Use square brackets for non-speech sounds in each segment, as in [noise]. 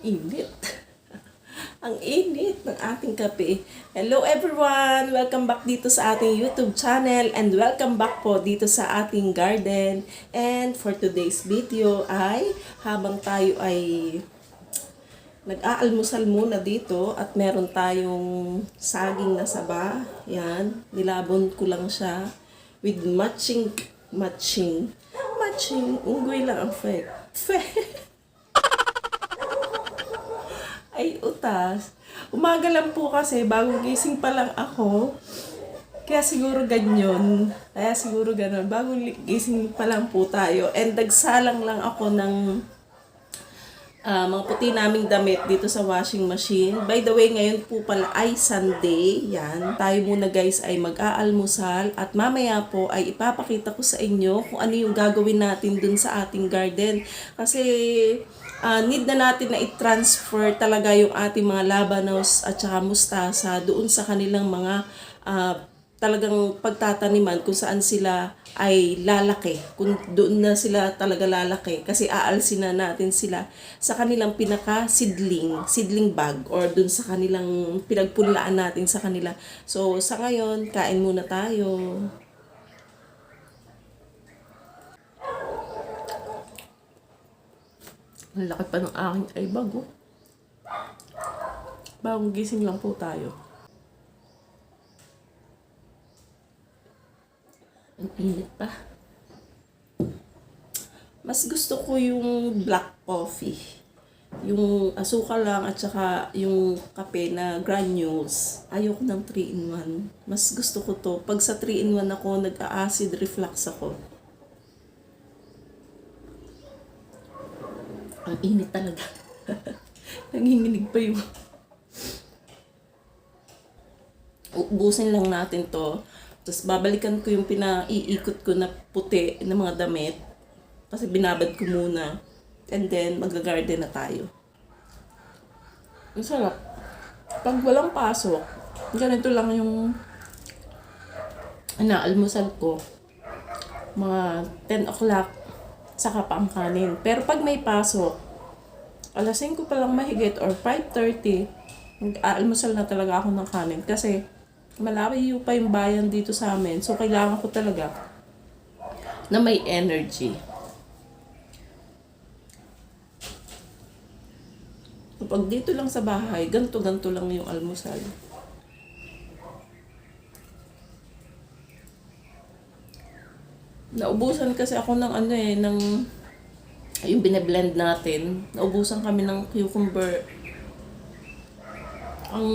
Init. Ang init ng ating kape. Hello everyone! Welcome back dito sa ating YouTube channel and welcome back po dito sa ating garden. And for today's video ay habang tayo ay nag-aalmusal muna dito at meron tayong saging na saba. Yan. Nilabon ko lang siya with matching matching matching unggoy lang ang fe. Fe. Ay, utas. Umaga lang po kasi, bagong gising pa lang ako. Kaya siguro ganyan. Kaya siguro ganun. Bagong li- gising pa lang po tayo. And nagsalang lang ako ng ah, mga puti naming damit dito sa washing machine. By the way, ngayon po pala ay Sunday. Yan. Tayo muna guys ay mag-aalmusal. At mamaya po ay ipapakita ko sa inyo kung ano yung gagawin natin dun sa ating garden. Kasi ah, need na natin na i-transfer talaga yung ating mga labanos at saka mustasa doon sa kanilang mga ah, talagang pagtataniman kung saan sila ay lalaki. Kung doon na sila talaga lalaki. Kasi aalsin na natin sila sa kanilang pinaka-sidling, seedling bag or doon sa kanilang pinagpulaan natin sa kanila. So, sa ngayon, kain muna tayo. Ang laki pa ng aking ay bago. Bagong gising lang po tayo. Ang init pa. Mas gusto ko yung black coffee. Yung asukal lang at saka yung kape na granules. Ayoko ng 3-in-1. Mas gusto ko to. Pag sa 3-in-1 ako, nag-acid reflux ako. Ang talaga. [laughs] Nanginginig pa yung... Ubusin lang natin to. Tapos babalikan ko yung pinaiikot ko na puti na mga damit. Kasi binabad ko muna. And then, mag-garden na tayo. Ang sarap. Pag walang pasok, ganito lang yung inaalmusal ko. Mga 10 o'clock, saka pa ang kanin. Pero pag may pasok, alas 5 pa lang mahigit or 5.30, mag-aalmusal na talaga ako ng kanin. Kasi, malayo pa yung bayan dito sa amin. So, kailangan ko talaga na may energy. Kapag dito lang sa bahay, ganto-ganto lang yung almusal. Naubusan kasi ako ng ano eh, ng yung bine-blend natin. Naubusan kami ng cucumber. Ang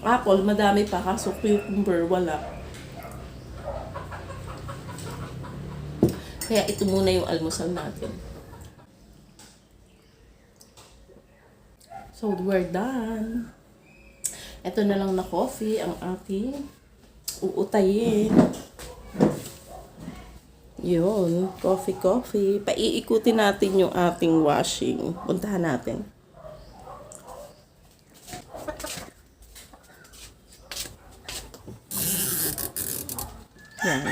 apple, madami pa. Kaso cucumber, wala. Kaya ito muna yung almusal natin. So, we're done. Ito na lang na coffee ang ating uutayin. Yun, coffee, coffee. Paiikutin natin yung ating washing. Puntahan natin. Yan.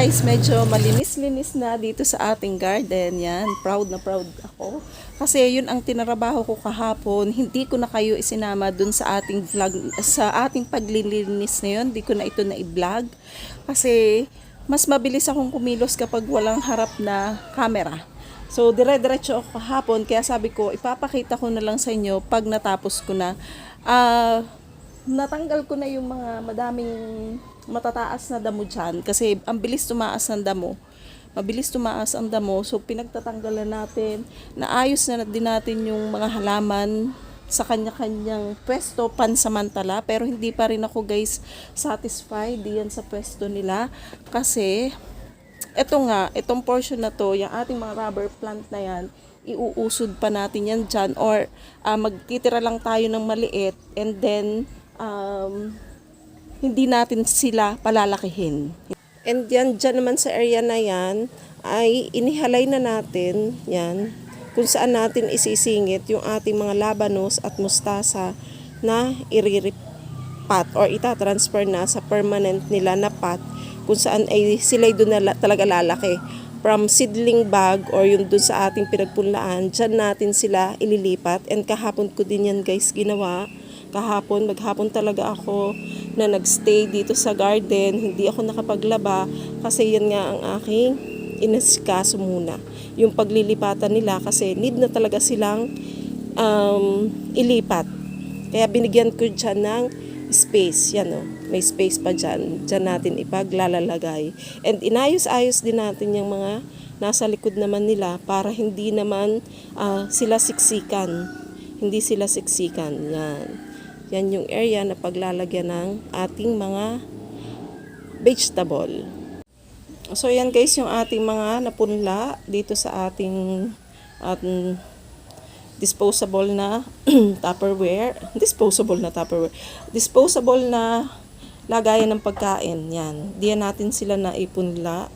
Guys, medyo malinis-linis na dito sa ating garden. Yan, proud na proud ako. Kasi yun ang tinarabaho ko kahapon. Hindi ko na kayo isinama dun sa ating vlog, sa ating paglilinis na yun. Hindi ko na ito na i-vlog. Kasi mas mabilis akong kumilos kapag walang harap na camera. So, dire-diretso ako kahapon. Kaya sabi ko, ipapakita ko na lang sa inyo pag natapos ko na. Ah, natanggal ko na yung mga madaming matataas na damo dyan kasi ang bilis tumaas ng damo mabilis tumaas ang damo so pinagtatanggalan natin naayos na din natin yung mga halaman sa kanya-kanyang pwesto pansamantala pero hindi pa rin ako guys satisfied diyan sa pwesto nila kasi eto nga, itong portion na to, yung ating mga rubber plant na yan, iuusod pa natin yan dyan or ah, magtitira lang tayo ng maliit and then um, hindi natin sila palalakihin. And yan, dyan naman sa area na yan, ay inihalay na natin, yan, kung saan natin isisingit yung ating mga labanos at mustasa na iriripat or itatransfer na sa permanent nila na pot kung saan ay sila doon na la- talaga lalaki. from seedling bag or yung dun sa ating pinagpunlaan, dyan natin sila ililipat. And kahapon ko din yan guys ginawa. Kahapon, maghapon talaga ako na nagstay dito sa garden. Hindi ako nakapaglaba kasi yan nga ang aking inasikaso muna. Yung paglilipatan nila kasi need na talaga silang um, ilipat. Kaya binigyan ko dyan ng space. Yan o. May space pa dyan. Dyan natin ipaglalalagay. And inayos-ayos din natin yung mga nasa likod naman nila para hindi naman ah, sila siksikan. Hindi sila siksikan. Yan. Yan yung area na paglalagyan ng ating mga vegetable. So yan guys yung ating mga napunla dito sa ating at disposable na [clears throat] Tupperware. Disposable na Tupperware. Disposable na lagayan ng pagkain. Yan. Diyan natin sila na ipunla.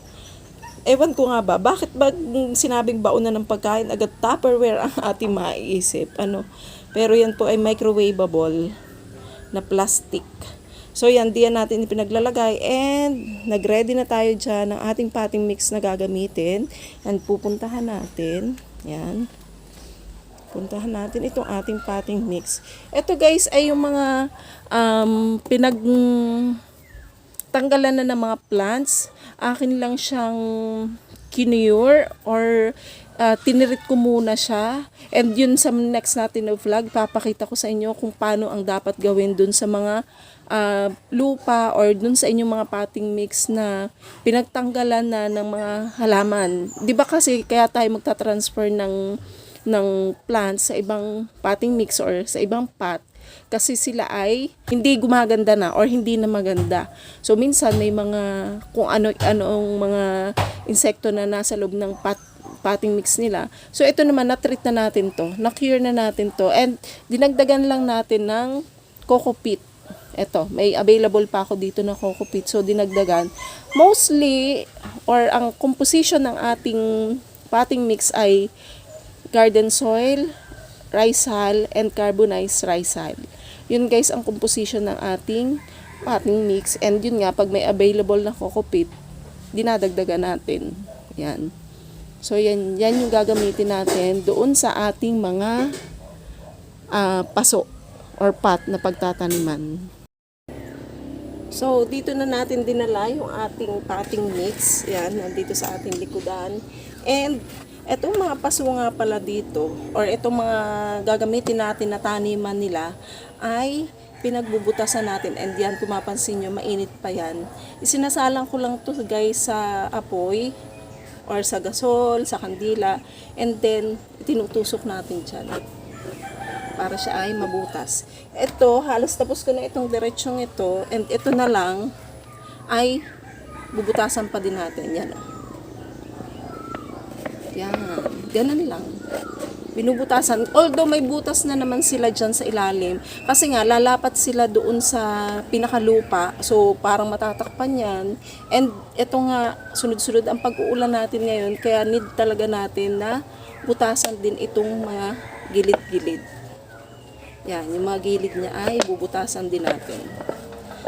Ewan ko nga ba, bakit ba sinabing baon na ng pagkain, agad Tupperware ang [laughs] ating maiisip? Ano? Pero yan po ay microwavable na plastic. So yan, diyan natin pinaglalagay and nagready na tayo dyan ng ating potting mix na gagamitin and pupuntahan natin. Yan. Puntahan natin itong ating potting mix. Ito guys ay yung mga um, pinag tanggalan na ng mga plants. Akin lang siyang kinure or uh, tinirit ko muna siya. And yun sa next natin na vlog, papakita ko sa inyo kung paano ang dapat gawin dun sa mga uh, lupa or dun sa inyong mga potting mix na pinagtanggalan na ng mga halaman. 'Di ba kasi kaya tayo magta-transfer ng ng plants sa ibang potting mix or sa ibang pot kasi sila ay hindi gumaganda na or hindi na maganda. So minsan may mga kung ano anong mga insekto na nasa loob ng pot potting mix nila. So ito naman na-treat na natin to, na-cure na natin to and dinagdagan lang natin ng coco peat. Ito, may available pa ako dito na coco peat. So dinagdagan. Mostly or ang composition ng ating potting mix ay garden soil, rice hull, and carbonized rice hull. Yun guys ang composition ng ating potting mix. And yun nga, pag may available na coco peat, dinadagdagan natin. Yan. So yan, yan yung gagamitin natin doon sa ating mga ah, paso or pot na pagtataniman. So, dito na natin dinala yung ating potting mix. Yan, nandito sa ating likudan. And, etong mga paso nga pala dito, or etong mga gagamitin natin na taniman nila, ay pinagbubutasan natin. And yan, kung mapansin nyo, mainit pa yan. Isinasalang ko lang to guys sa apoy, or sa gasol, sa kandila, and then, tinutusok natin dyan para siya ay mabutas. Ito, halos tapos ko na itong diretsyong ito, and ito na lang ay bubutasan pa din natin. Yan. oh. Yan. Ganun lang. Binubutasan. Although may butas na naman sila dyan sa ilalim. Kasi nga, lalapat sila doon sa pinakalupa. So, parang matatakpan yan. And ito nga, sunod-sunod ang pag-uulan natin ngayon. Kaya need talaga natin na butasan din itong mga gilid-gilid. Yan, yung mga gilid niya ay bubutasan din natin.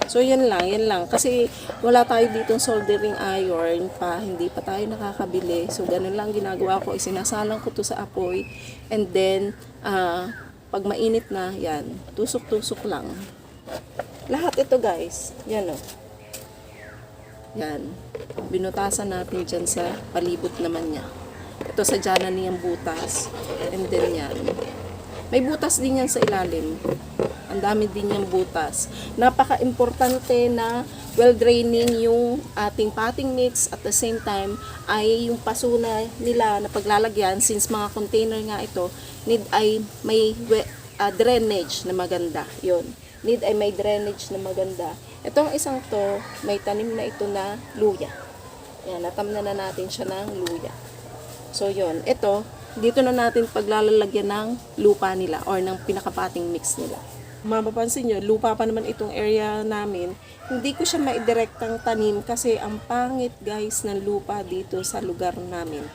So, yan lang, yan lang. Kasi wala tayo ditong soldering iron pa, hindi pa tayo nakakabili. So, ganun lang ginagawa ko. Isinasalang ko to sa apoy. And then, ah, pag mainit na, yan, tusok-tusok lang. Lahat ito guys, yan o. Yan. Binutasan natin dyan sa palibot naman niya. Ito sa dyanan niyang butas. And then yan. May butas din yan sa ilalim. Ang dami din yung butas. Napaka-importante na well-draining yung ating potting mix at the same time ay yung paso na nila na paglalagyan since mga container nga ito need ay may ah, drainage na maganda. Yun. Need ay may drainage na maganda. Itong isang to, may tanim na ito na luya. Yan, natamna na natin siya ng luya. So, yon Ito, dito na natin paglalalagyan ng lupa nila or ng pinakapating mix nila. Mapapansin nyo, lupa pa naman itong area namin. Hindi ko siya maidirektang tanim kasi ang pangit guys ng lupa dito sa lugar namin.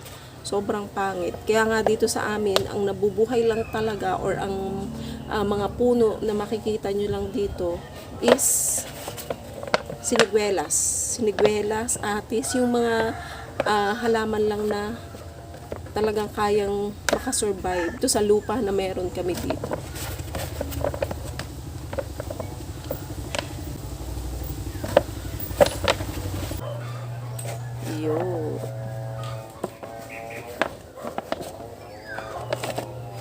Sobrang pangit. Kaya nga dito sa amin, ang nabubuhay lang talaga or ang ah, mga puno na makikita nyo lang dito is siniguelas. Siniguelas, atis, yung mga ah, halaman lang na talagang kayang makasurvive ito sa lupa na meron kami dito. Yun.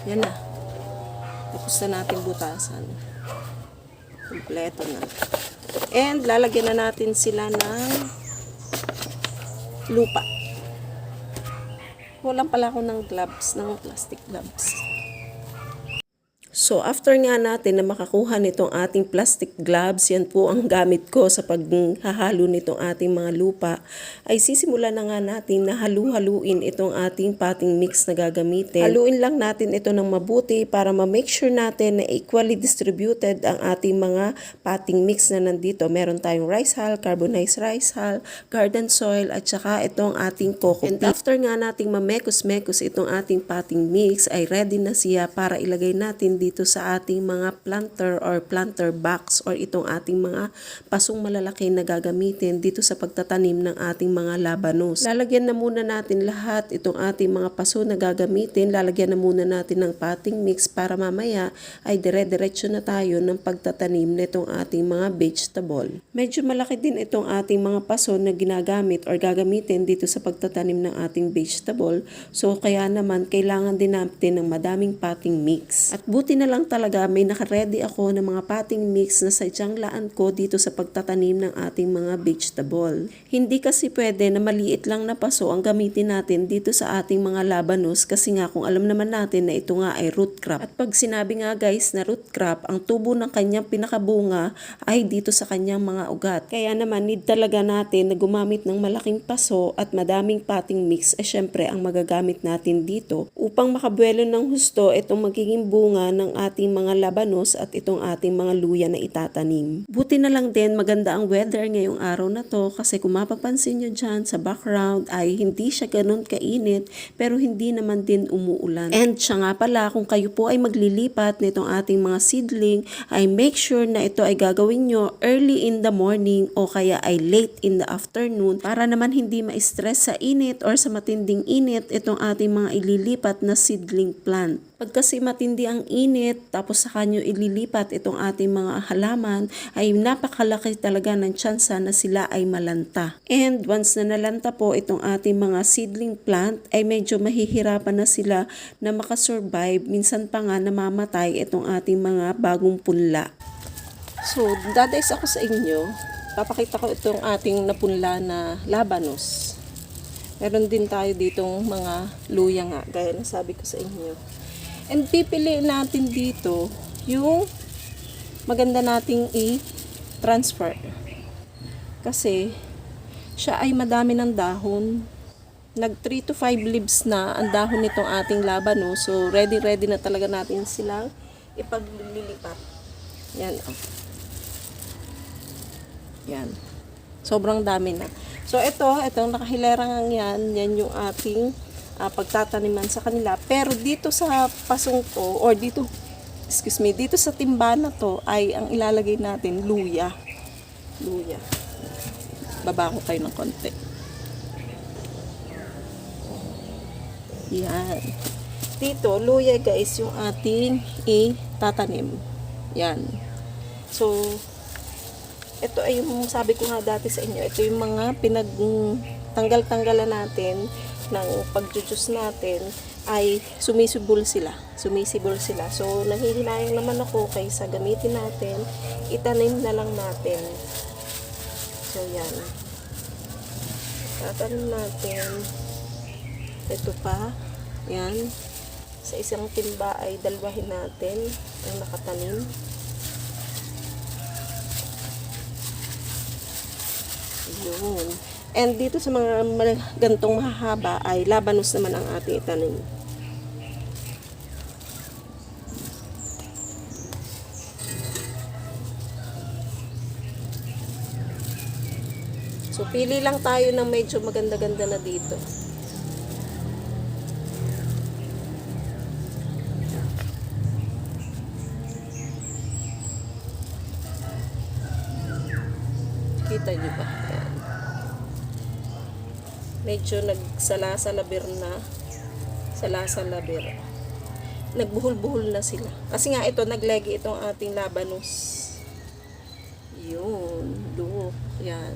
Yan na. Tapos na natin butasan. Kompleto na. And lalagyan na natin sila ng lupa. Walang pala ako ng gloves, ng plastic gloves. So, after nga natin na makakuha nitong ating plastic gloves, yan po ang gamit ko sa paghahalo nitong ating mga lupa, ay sisimulan na nga natin na halu-haluin itong ating potting mix na gagamitin. Haluin lang natin ito ng mabuti para ma-make sure natin na equally distributed ang ating mga potting mix na nandito. Meron tayong rice hull, carbonized rice hull, garden soil, at saka itong ating coco And after nga nating mamekos-mekos itong ating potting mix, ay ready na siya para ilagay natin dito sa ating mga planter or planter box or itong ating mga pasong malalaki na gagamitin dito sa pagtatanim ng ating mga labanos. Lalagyan na muna natin lahat itong ating mga paso na gagamitin. Lalagyan na muna natin ng potting mix para mamaya ay dire-diretso na tayo ng pagtatanim nitong ating mga vegetable. Medyo malaki din itong ating mga paso na ginagamit or gagamitin dito sa pagtatanim ng ating vegetable. So kaya naman kailangan din natin ng madaming potting mix. At buti na lang talaga may nakaredy ako ng mga potting mix na sadyang laan ko dito sa pagtatanim ng ating mga vegetable. Hindi kasi pwede na maliit lang na paso ang gamitin natin dito sa ating mga labanos kasi nga kung alam naman natin na ito nga ay root crop. At pag sinabi nga guys na root crop, ang tubo ng kanyang pinakabunga ay dito sa kanyang mga ugat. Kaya naman need talaga natin na gumamit ng malaking paso at madaming potting mix ay syempre ang magagamit natin dito upang makabuelo ng husto itong magiging bunga ng ating mga labanos at itong ating mga luya na itatanim. Buti na lang din maganda ang weather ngayong araw na to kasi kung mapapansin nyo dyan sa background ay hindi siya ganun kainit pero hindi naman din umuulan. And siya nga pala kung kayo po ay maglilipat nitong ating mga seedling ay make sure na ito ay gagawin nyo early in the morning o kaya ay late in the afternoon para naman hindi ma-stress sa init or sa matinding init itong ating mga ililipat na seedling plant. Pag kasi matindi ang init, tapos sa kanyo ililipat itong ating mga halaman, ay napakalaki talaga ng tsansa na sila ay malanta. And once na nalanta po itong ating mga seedling plant, ay medyo mahihirapan na sila na makasurvive. Minsan pa nga namamatay itong ating mga bagong punla. So, dadays ako sa inyo, papakita ko itong ating napunla na labanos. Meron din tayo ditong mga luya nga, gaya na sabi ko sa inyo. And pipiliin natin dito yung maganda nating i-transfer. Kasi siya ay madami ng dahon. Nag 3 to 5 leaves na ang dahon nitong ating labano. So ready ready na talaga natin silang ipaglilipat. Yan. Oh. Yan. Sobrang dami na. So ito, itong nakahilerang yan, yan yung ating uh, pagtataniman sa kanila. Pero dito sa pasong ko, or dito, excuse me, dito sa timba na to, ay ang ilalagay natin, luya. Luya. Baba ko kayo ng konti. Yan. Dito, luya guys, yung ating itatanim. Yan. So, ito ay yung sabi ko nga dati sa inyo, ito yung mga pinagtanggal-tanggalan natin ng pagjujuice natin ay sumisibol sila. Sumisibol sila. So, nanghihinayang naman ako kaysa gamitin natin, itanim na lang natin. So, yan. Tatanim natin. Ito pa. Yan. Sa isang timba ay dalwahin natin ang nakatanim. Yun. And dito sa mga gantong mahahaba ay labanos naman ang ating itanim. So pili lang tayo ng medyo maganda-ganda na dito. Ayan. medyo nagsalasalaber na. Salasalabir. Nagbuhol-buhol na sila. Kasi nga ito, naglegi itong ating labanos. Yun. Look. Yan.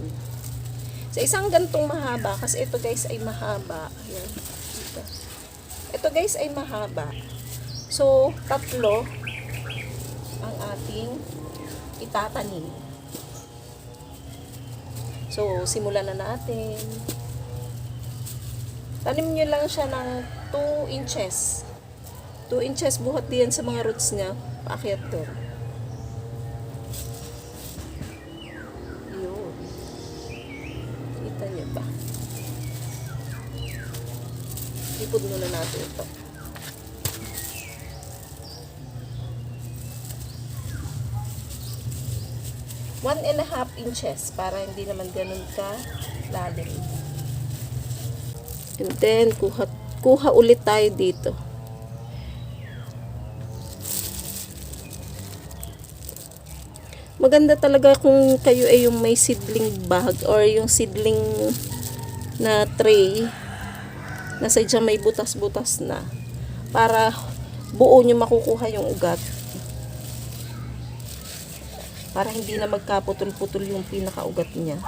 Sa isang gantong mahaba, kasi ito guys ay mahaba. Yan. Dito. Ito guys ay mahaba. So, tatlo ang ating itatanim. So, simulan na natin. Tanim nyo lang siya ng 2 inches. 2 inches buhat diyan sa mga roots niya. Paakyat doon. Kita niyo ba? Ipod muna natin ito. One and a half inches para hindi naman ganun ka lalim. And then, kuha, kuha ulit tayo dito. Maganda talaga kung kayo ay yung may seedling bag or yung seedling na tray na sadyang may butas-butas na para buo nyo makukuha yung ugat para hindi na magkaputol-putol yung pinakaugat niya.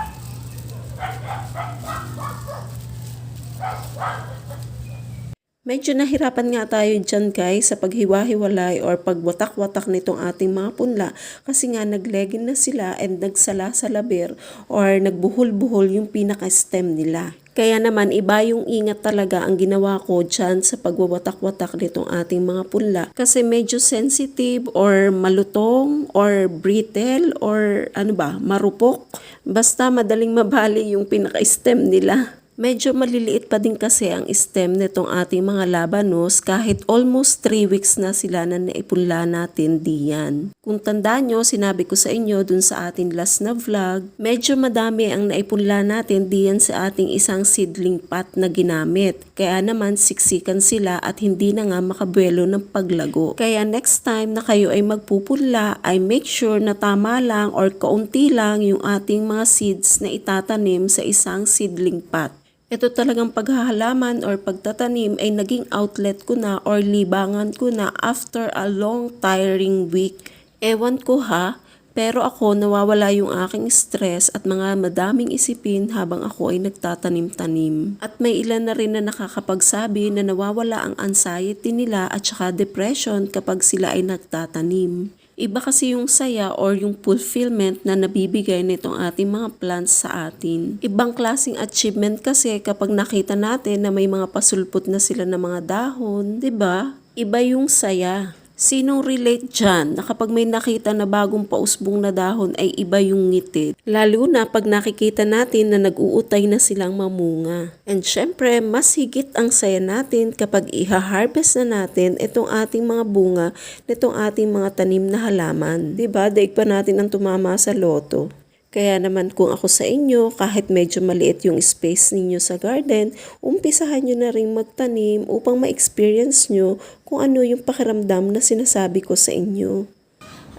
Medyo nahirapan nga tayo dyan guys sa paghiwa-hiwalay or pagwatak-watak nitong ating mga punla kasi nga naglegin na sila and nagsala sa labir or nagbuhol-buhol yung pinaka-stem nila. Kaya naman iba yung ingat talaga ang ginawa ko dyan sa pagwawatak-watak nitong ating mga punla kasi medyo sensitive or malutong or brittle or ano ba, marupok. Basta madaling mabali yung pinaka-stem nila. Medyo maliliit pa din kasi ang stem nitong ating mga labanos kahit almost 3 weeks na sila na naipunla natin diyan. Kung tandaan nyo, sinabi ko sa inyo dun sa ating last na vlog, medyo madami ang naipunla natin diyan sa ating isang seedling pot na ginamit. Kaya naman siksikan sila at hindi na nga makabuelo ng paglago. Kaya next time na kayo ay magpupunla ay make sure na tama lang or kaunti lang yung ating mga seeds na itatanim sa isang seedling pot. Ito talagang paghahalaman or pagtatanim ay naging outlet ko na or libangan ko na after a long tiring week. Ewan ko ha, pero ako nawawala yung aking stress at mga madaming isipin habang ako ay nagtatanim-tanim. At may ilan na rin na nakakapagsabi na nawawala ang anxiety nila at saka depression kapag sila ay nagtatanim. Iba kasi yung saya or yung fulfillment na nabibigay nitong ating mga plants sa atin. Ibang klasing achievement kasi kapag nakita natin na may mga pasulpot na sila ng mga dahon, 'di ba? Iba yung saya. Sinong relate dyan na kapag may nakita na bagong pausbong na dahon ay iba yung ngiti? Lalo na pag nakikita natin na nag-uutay na silang mamunga. And syempre, mas higit ang saya natin kapag iha-harvest na natin itong ating mga bunga nitong ating mga tanim na halaman. 'Di ba? Daig pa natin ang tumama sa loto. Kaya naman kung ako sa inyo, kahit medyo maliit yung space ninyo sa garden, umpisahan nyo na rin magtanim upang ma-experience nyo kung ano yung pakiramdam na sinasabi ko sa inyo.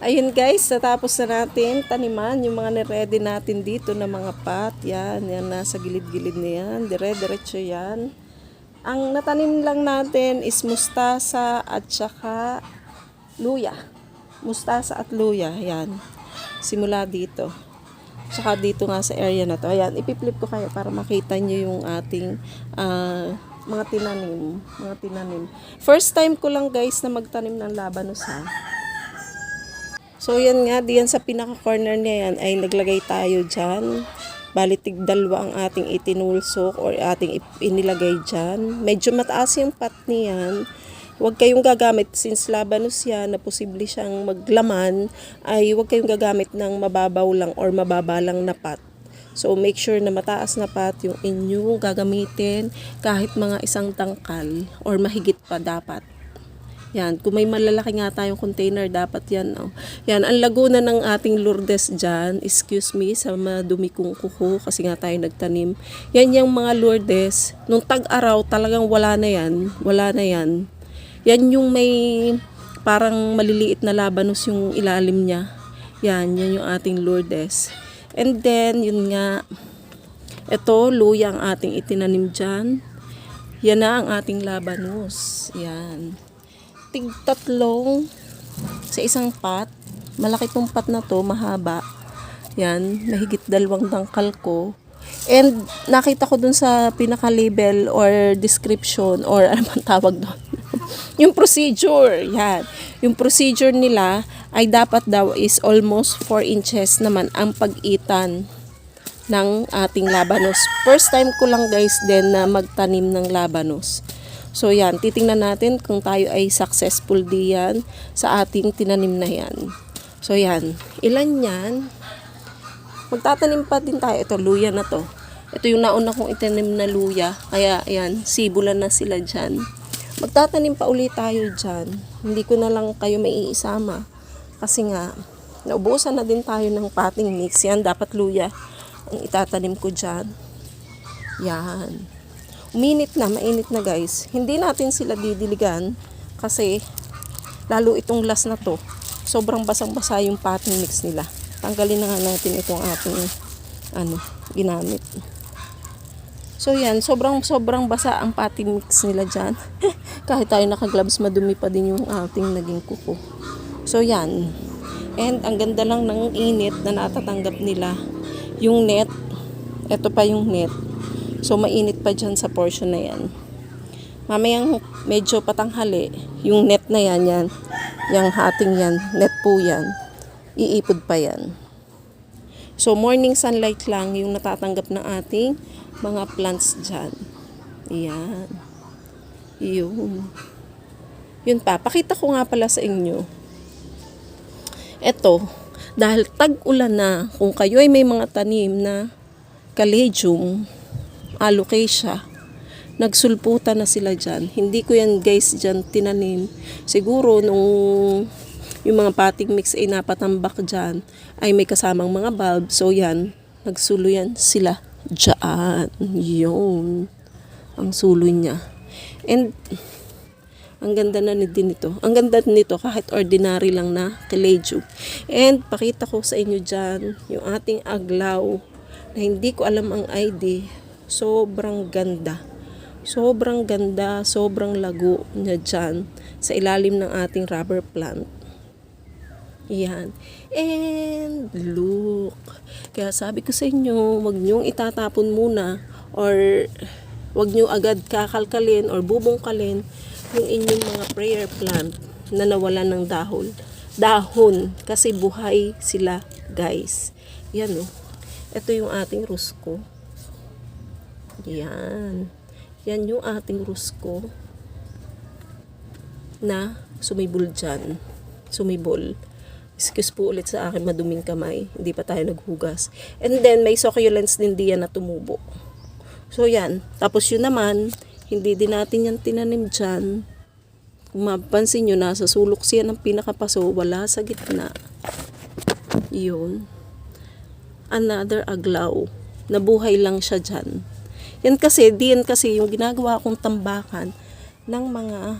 Ayun guys, natapos na natin taniman yung mga nire-ready natin dito na mga pot. Yan, yan nasa gilid-gilid na yan. Dire-diretso yan. Ang natanim lang natin is mustasa at saka luya. Mustasa at luya, yan. Simula dito. Tsaka dito nga sa area na to. Ayan, ipiplip ko kayo para makita nyo yung ating ah, mga tinanim. Mga tinanim. First time ko lang guys na magtanim ng labanos ha. So yan nga, diyan sa pinaka-corner niya yan ay naglagay tayo dyan. Balitig dalawa ang ating itinulsok or ating inilagay dyan. Medyo mataas yung pot niyan. Huwag kayong gagamit since labanos yan na posible siyang maglaman ay huwag kayong gagamit ng mababaw lang or mababa lang na pot. So make sure na mataas na pot yung inyong gagamitin kahit mga isang tangkal or mahigit pa dapat. Yan, kung may malalaki nga tayong container, dapat yan. Oh. Yan, ang laguna ng ating Lourdes dyan, excuse me sa madumi kong kuko kasi nga tayo nagtanim. Yan yung mga Lourdes, nung tag-araw talagang wala na yan, wala na yan. Yan yung may parang maliliit na labanos yung ilalim niya. Yan, yan yung ating Lourdes. And then, yun nga, Ito, luya ang ating itinanim dyan. Yan na ang ating labanos. Yan. Tig tatlong sa isang pot. Malaki tong pot na to, mahaba. Yan, mahigit dalawang dangkal ko. And nakita ko dun sa pinaka-label or description or [laughs] ano man tawag doon. Yung procedure, yan. Yung procedure nila ay dapat daw is almost 4 inches naman ang pagitan ng ating labanos. First time ko lang guys din na magtanim ng labanos. So yan, titingnan natin kung tayo ay successful diyan sa ating tinanim na yan. So yan, ilan yan? Magtatanim pa din tayo. Ito, luya na to. Ito yung nauna kong itanim na luya. Kaya, ayan, sibulan na sila dyan. Magtatanim pa ulit tayo dyan. Hindi ko na lang kayo may iisama. Kasi nga, naubusan na din tayo ng potting mix. Yan, dapat luya ang itatanim ko dyan. Yan. Uminit na, mainit na guys. Hindi natin sila didiligan kasi lalo itong last na to. Sobrang basang-basa yung potting mix nila. Tanggalin na nga natin itong ating ano, ginamit. So yan, sobrang sobrang basa ang potting mix nila dyan. [laughs] Kahit tayo naka-gloves, madumi pa din yung ating naging kuko. So yan. And ang ganda lang ng init na natatanggap nila. Yung net, ito pa yung net. So mainit pa dyan sa portion na yan. Mamayang medyo patanghali, yung net na yan, yan, yung hating yan, net po yan, iipod pa yan. So, morning sunlight lang yung natatanggap ng ating mga plants dyan. Yan. Yun. Yun pa. Pakita ko nga pala sa inyo. Ito, dahil tag-ulan na, kung kayo ay may mga tanim na caladium, alocasia, nagsulputan na sila dyan. Hindi ko yan guys dyan tinanim. Siguro nung yung mga potting mix ay napatambak dyan, ay may kasamang mga bulb. So yan, nagsulo yan sila dyan. Yun. Ang sulo niya. And, ang ganda na din nito. Ang ganda nito kahit ordinary lang na caladium. And pakita ko sa inyo dyan yung ating aglaw na hindi ko alam ang ID. Sobrang ganda. Sobrang ganda, sobrang lago niya dyan sa ilalim ng ating rubber plant. Yan. And look. Kaya sabi ko sa inyo, wag niyong itatapon muna or wag niyo agad kakalkalin or bubungkalin yung inyong mga prayer plant na nawalan ng dahon. Dahon. Kasi buhay sila, guys. Yan oh. Ito yung ating rusko. Yan. Yan yung ating rusko na sumibol dyan. Sumibol. Excuse po ulit sa akin maduming kamay. Hindi pa tayo naghugas. And then, may succulents din diyan na tumubo. So, yan. Tapos yun naman, hindi din natin yan tinanim dyan. Kung mapansin nyo, nasa sulok siya ng pinakapaso, wala sa gitna. Yun. Another aglaw. Nabuhay lang siya dyan. Yan kasi, diyan kasi yung ginagawa kong tambakan ng mga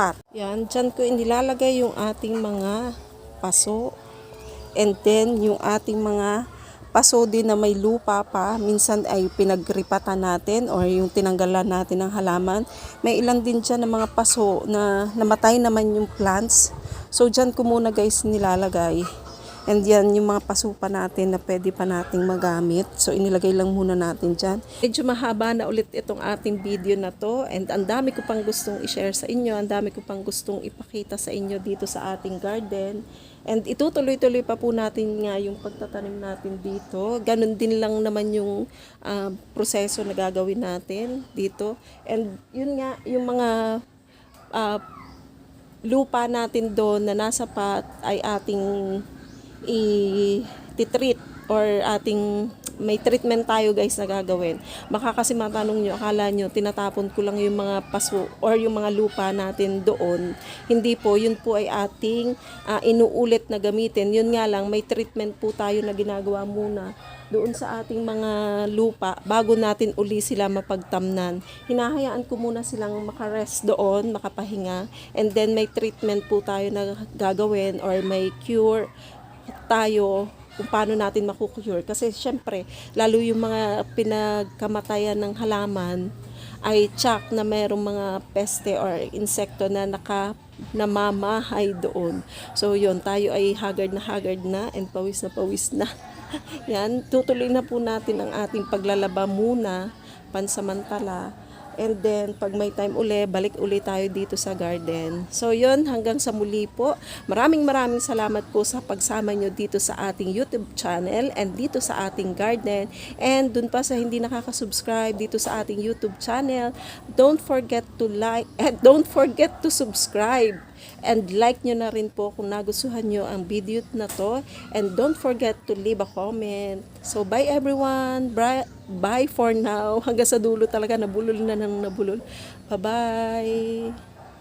pot. Yan, dyan ko inilalagay yung ating mga paso. And then, yung ating mga paso din na may lupa pa. Minsan ay pinagripatan natin or yung tinanggalan natin ng halaman. May ilan din dyan ng mga paso na namatay naman yung plants. So, dyan ko muna guys nilalagay. And yan yung mga pasupa natin na pwede pa nating magamit. So inilagay lang muna natin dyan. Medyo mahaba na ulit itong ating video na to. And ang dami ko pang gustong i-share sa inyo. Ang dami ko pang gustong ipakita sa inyo dito sa ating garden. And itutuloy-tuloy pa po natin nga yung pagtatanim natin dito. Ganon din lang naman yung ah, proseso na gagawin natin dito. And yun nga, yung mga ah, lupa natin doon na nasa pot ay ating i-treat or ating may treatment tayo guys na gagawin. Baka kasi matanong nyo, akala nyo, tinatapon ko lang yung mga paso or yung mga lupa natin doon. Hindi po, yun po ay ating ah, inuulit na gamitin. Yun nga lang, may treatment po tayo na ginagawa muna doon sa ating mga lupa bago natin uli sila mapagtamnan. Hinahayaan ko muna silang makarest doon, makapahinga. And then may treatment po tayo na gagawin or may cure tayo kung paano natin makukure. Kasi syempre, lalo yung mga pinagkamatayan ng halaman, ay tsak na mayroong mga peste or insekto na naka namamahay doon. So yun, tayo ay haggard na haggard na and pawis na pawis na. [laughs] Yan, tutuloy na po natin ang ating paglalaba muna, pansamantala. And then, pag may time uli, balik uli tayo dito sa garden. So, yun, hanggang sa muli po. Maraming maraming salamat po sa pagsama nyo dito sa ating YouTube channel and dito sa ating garden. And dun pa sa hindi nakaka-subscribe dito sa ating YouTube channel, don't forget to like [laughs] and don't forget to subscribe. And like nyo na rin po kung nagustuhan nyo ang video na to. And don't forget to leave a comment. So, bye everyone. Bye, for now. [laughs] Hanggang sa dulo talaga, nabulol na nang nabulol. Bye-bye.